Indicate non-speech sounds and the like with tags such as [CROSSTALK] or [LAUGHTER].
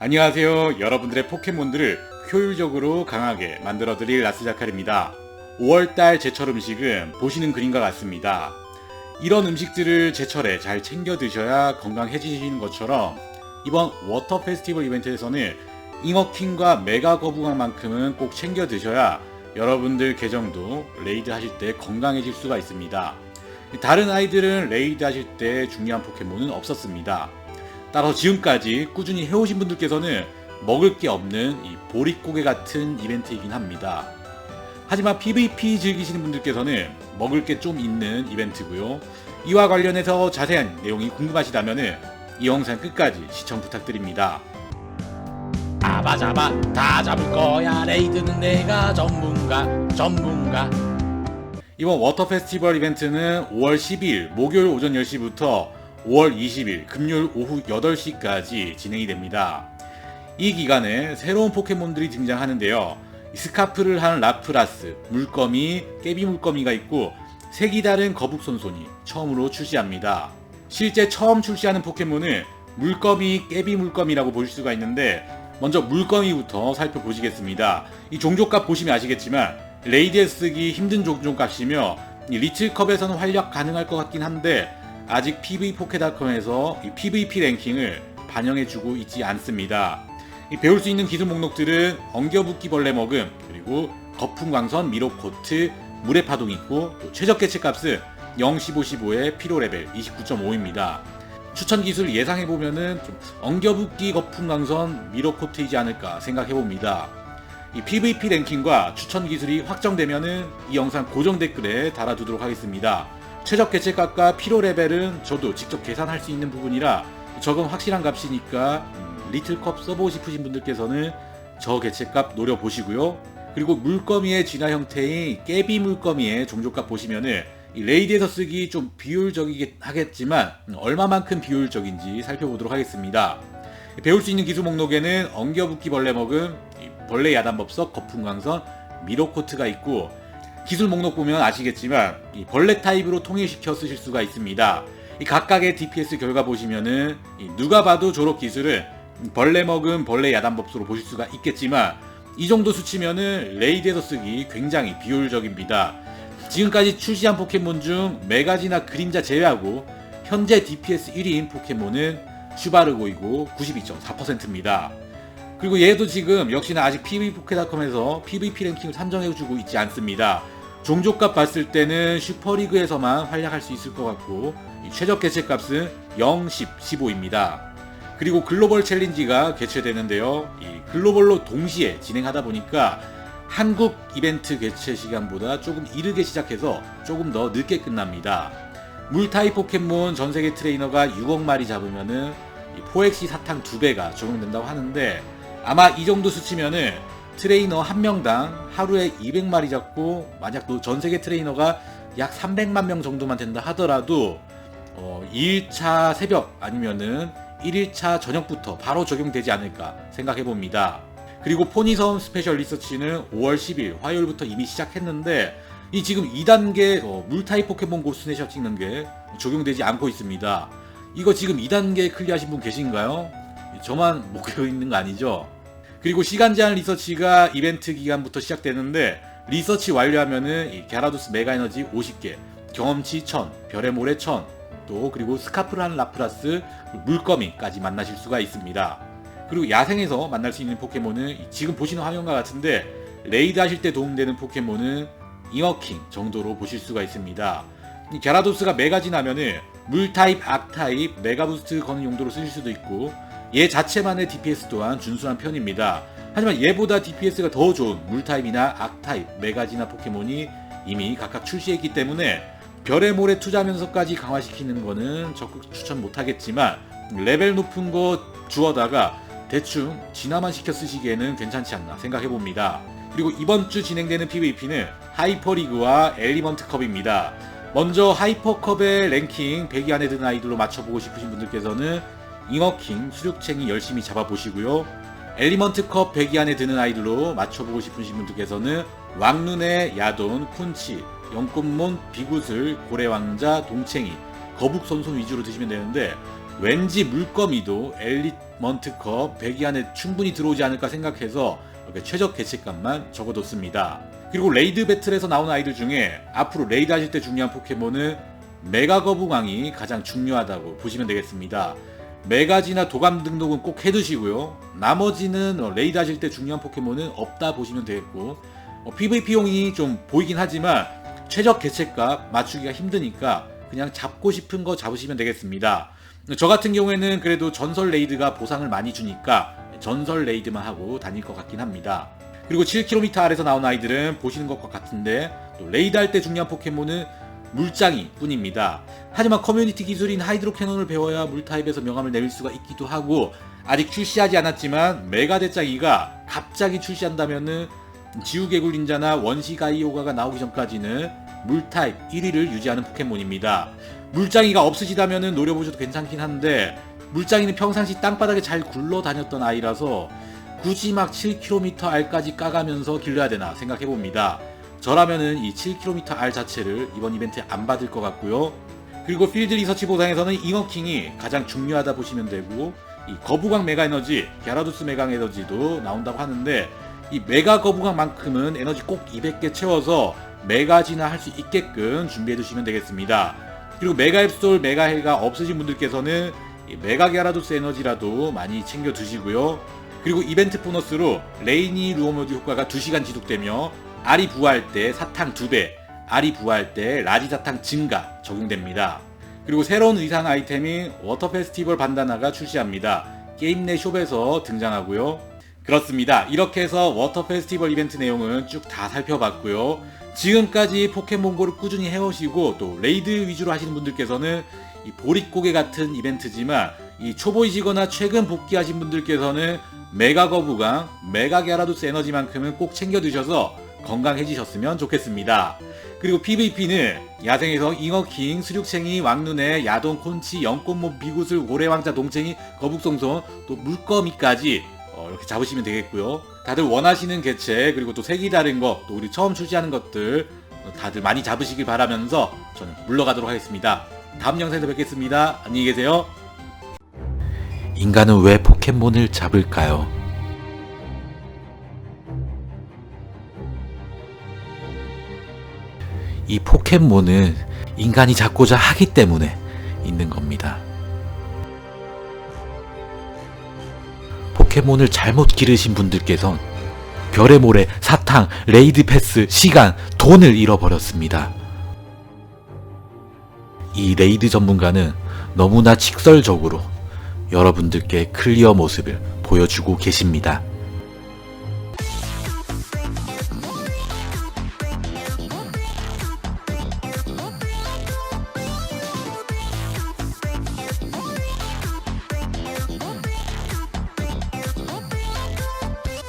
안녕하세요. 여러분들의 포켓몬들을 효율적으로 강하게 만들어드릴 라스자칼입니다. 5월달 제철 음식은 보시는 그림과 같습니다. 이런 음식들을 제철에 잘 챙겨 드셔야 건강해지시는 것처럼 이번 워터 페스티벌 이벤트에서는 잉어킹과 메가 거북왕만큼은 꼭 챙겨 드셔야 여러분들 계정도 레이드 하실 때 건강해질 수가 있습니다. 다른 아이들은 레이드 하실 때 중요한 포켓몬은 없었습니다. 따라서 지금까지 꾸준히 해오신 분들께서는 먹을 게 없는 이 보릿고개 같은 이벤트이긴 합니다. 하지만 PVP 즐기시는 분들께서는 먹을 게 좀 있는 이벤트고요. 이와 관련해서 자세한 내용이 궁금하시다면 이 영상 끝까지 시청 부탁드립니다. 잡아 잡아 다 잡을 거야 레이드는 내가 전문가 전문가 이번 워터 페스티벌 이벤트는 5월 10일 목요일 오전 10시부터 5월 20일 금요일 오후 8시까지 진행이 됩니다. 이 기간에 새로운 포켓몬들이 등장하는데요. 스카프를 한 라프라스, 물거미, 깨비 물거미가 있고 색이 다른 거북손손이 처음으로 출시합니다. 실제 처음 출시하는 포켓몬은 물거미, 깨비 물거미라고 보실 수가 있는데 먼저 물거미부터 살펴보시겠습니다. 이 종족값 보시면 아시겠지만 레이드에 쓰기 힘든 종족값이며 이 리틀컵에서는 활약 가능할 것 같긴 한데 아직 PV 포켓닷컴에서 이 PVP 랭킹을 반영해주고 있지 않습니다. 이 배울 수 있는 기술 목록들은 엉겨붙기 벌레 먹음 그리고 거품광선 미로코트 물의 파동 있고 또 최적 개체 값은 0, 15, 15의 피로 레벨 29.5입니다. 추천 기술 예상해 보면은 좀 엉겨붙기 거품광선 미로코트이지 않을까 생각해 봅니다. 이 PVP 랭킹과 추천 기술이 확정되면은 이 영상 고정 댓글에 달아두도록 하겠습니다. 최적 개체값과 피로 레벨은 저도 직접 계산할 수 있는 부분이라 저건 확실한 값이니까 음, 리틀컵 써보고 싶으신 분들께서는 저 개체값 노려보시고요. 그리고 물거미의 진화 형태인 깨비 물거미의 종족값 보시면은 이 레이드에서 쓰기 좀 비효율적이긴 하겠지만 음, 얼마만큼 비효율적인지 살펴보도록 하겠습니다. 배울 수 있는 기술 목록에는 엉겨붙기 벌레 먹음, 이 벌레 야단법석, 거품광선, 미로코트가 있고 기술 목록 보면 아시겠지만 이 벌레 타입으로 통일시켜 쓰실 수가 있습니다. 이 각각의 DPS 결과 보시면은 이 누가 봐도 졸업 기술은 벌레 먹은 벌레 야단법수로 보실 수가 있겠지만 이 정도 수치면은 레이드에서 쓰기 굉장히 비효율적입니다. 지금까지 출시한 포켓몬 중 메가지나 그림자 제외하고 현재 DPS 1위인 포켓몬은 슈바르고이고 92.4%입니다. 그리고 얘도 지금 역시나 아직 PV포켓닷컴에서 PVP 랭킹을 산정해주고 있지 않습니다. 종족값 봤을 때는 슈퍼리그에서만 활약할 수 있을 것 같고 이 최적 개체값은 0, 10, 15입니다. 그리고 글로벌 챌린지가 개최되는데요. 이 글로벌로 동시에 진행하다 보니까 한국 이벤트 개최 시간보다 조금 이르게 시작해서 조금 더 늦게 끝납니다. 물타입 포켓몬 전 세계 트레이너가 6억 마리 잡으면은 이 포엑시 사탕 2배가 적용된다고 하는데 아마 이 정도 수치면은 트레이너 한 명당 하루에 200마리 잡고 만약 또 전 세계 트레이너가 약 300만 명 정도만 된다 하더라도 어, 2일차 새벽 아니면은 1일차 저녁부터 바로 적용되지 않을까 생각해 봅니다. 그리고 포니섬 스페셜 리서치는 5월 10일 화요일부터 이미 시작했는데 이 지금 2단계 어, 물타입 포켓몬 고스네셔 찍는 게 적용되지 않고 있습니다. 이거 지금 2단계 클리어하신 분 계신가요? 저만 [LAUGHS] 못 깨고 있는 거 아니죠? 그리고 시간 제한 리서치가 이벤트 기간부터 시작되는데 리서치 완료하면은 이 갸라도스 메가 에너지 50개, 경험치 1000, 별의 모래 1000, 또 그리고 스카프란 라프라스, 물거미까지 만나실 수가 있습니다. 그리고 야생에서 만날 수 있는 포켓몬은 이 지금 보시는 화면과 같은데 레이드 하실 때 도움되는 포켓몬은 잉어킹 정도로 보실 수가 있습니다. 이 갸라도스가 메가지 나면은 물 타입, 악 타입, 메가 부스트 거는 용도로 쓰실 수도 있고 얘 자체만의 DPS 또한 준수한 편입니다. 하지만 얘보다 DPS가 더 좋은 물 타입이나 악 타입, 메가지나 포켓몬이 이미 각각 출시했기 때문에 별의 모래 투자하면서까지 강화시키는 거는 적극 추천 못하겠지만 레벨 높은 거 주워다가 대충 진화만 시켜 쓰시기에는 괜찮지 않나 생각해 봅니다. 그리고 이번 주 진행되는 PVP는 하이퍼리그와 엘리먼트 컵입니다. 먼저 하이퍼컵의 랭킹 100위 안에 드는 아이들로 맞춰보고 싶으신 분들께서는 잉어킹 수륙챙이 열심히 잡아보시고요. 엘리먼트컵 100위 안에 드는 아이들로 맞춰보고 싶으신 분들께서는 왕눈의 야돈, 쿤치, 연꽃몬, 비구슬, 고래왕자, 동챙이, 거북손손 위주로 드시면 되는데 왠지 물거미도 엘리먼트컵 100위 안에 충분히 들어오지 않을까 생각해서 이렇게 최적 개체값만 적어뒀습니다. 그리고 레이드 배틀에서 나온 아이들 중에 앞으로 레이드 하실 때 중요한 포켓몬은 메가 거북왕이 가장 중요하다고 보시면 되겠습니다. 메가지나 도감 등록은 꼭 해두시고요. 나머지는 어, 레이드 하실 때 중요한 포켓몬은 없다 보시면 되겠고 어, PVP용이 좀 보이긴 하지만 최적 개체값 맞추기가 힘드니까 그냥 잡고 싶은 거 잡으시면 되겠습니다. 저 같은 경우에는 그래도 전설 레이드가 보상을 많이 주니까 전설 레이드만 하고 다닐 것 같긴 합니다. 그리고 7km 아래서 나온 아이들은 보시는 것과 같은데 또 레이드 할 때 중요한 포켓몬은 물장이 뿐입니다. 하지만 커뮤니티 기술인 하이드로 캐논을 배워야 물 타입에서 명함을 내릴 수가 있기도 하고 아직 출시하지 않았지만 메가 대짜기가 갑자기 출시한다면은 지우개굴 닌자나 원시 가이오가가 나오기 전까지는 물 타입 1위를 유지하는 포켓몬입니다. 물장이가 없으시다면은 노려보셔도 괜찮긴 한데 물장이는 평상시 땅바닥에 잘 굴러 다녔던 아이라서 굳이 막 7km 알까지 까가면서 길러야 되나 생각해 봅니다. 저라면은 이 7km 알 자체를 이번 이벤트에 안 받을 것 같고요. 그리고 필드 리서치 보상에서는 잉어킹이 가장 중요하다 보시면 되고 이 거부광 메가 에너지, 갸라두스 메가 에너지도 나온다고 하는데 이 메가 거부광만큼은 에너지 꼭 200개 채워서 메가지나 할 수 있게끔 준비해 두시면 되겠습니다. 그리고 메가 앱솔, 메가 헬가 없으신 분들께서는 이 메가 갸라두스 에너지라도 많이 챙겨 두시고요. 그리고 이벤트 보너스로 레이니 루어모드 효과가 2시간 지속되며 알이 부화할 때 사탕 2배, 알이 부화할 때 라지 사탕 증가 적용됩니다. 그리고 새로운 의상 아이템인 워터 페스티벌 반다나가 출시합니다. 게임 내 숍에서 등장하고요. 그렇습니다. 이렇게 해서 워터 페스티벌 이벤트 내용은 쭉 다 살펴봤고요. 지금까지 포켓몬고를 꾸준히 해오시고 또 레이드 위주로 하시는 분들께서는 이 보릿고개 같은 이벤트지만 이 초보이시거나 최근 복귀하신 분들께서는 메가 거부강, 메가 갸라도스 에너지만큼은 꼭 챙겨 드셔서 건강해지셨으면 좋겠습니다. 그리고 PVP는 야생에서 잉어 킹, 수륙챙이, 왕눈에, 야동, 콘치, 연꽃모, 비구슬, 고래왕자, 동챙이, 거북송손, 또 물거미까지 어, 이렇게 잡으시면 되겠고요. 다들 원하시는 개체 그리고 또 색이 다른 거, 또 우리 처음 출시하는 것들 어, 다들 많이 잡으시길 바라면서 저는 물러가도록 하겠습니다. 다음 영상에서 뵙겠습니다. 안녕히 계세요. 인간은 왜 포켓몬을 잡을까요? 이 포켓몬은 인간이 잡고자 하기 때문에 있는 겁니다. 포켓몬을 잘못 기르신 분들께선 별의 모래, 사탕, 레이드 패스, 시간, 돈을 잃어버렸습니다. 이 레이드 전문가는 너무나 직설적으로 여러분들께 클리어 모습을 보여주고 계십니다.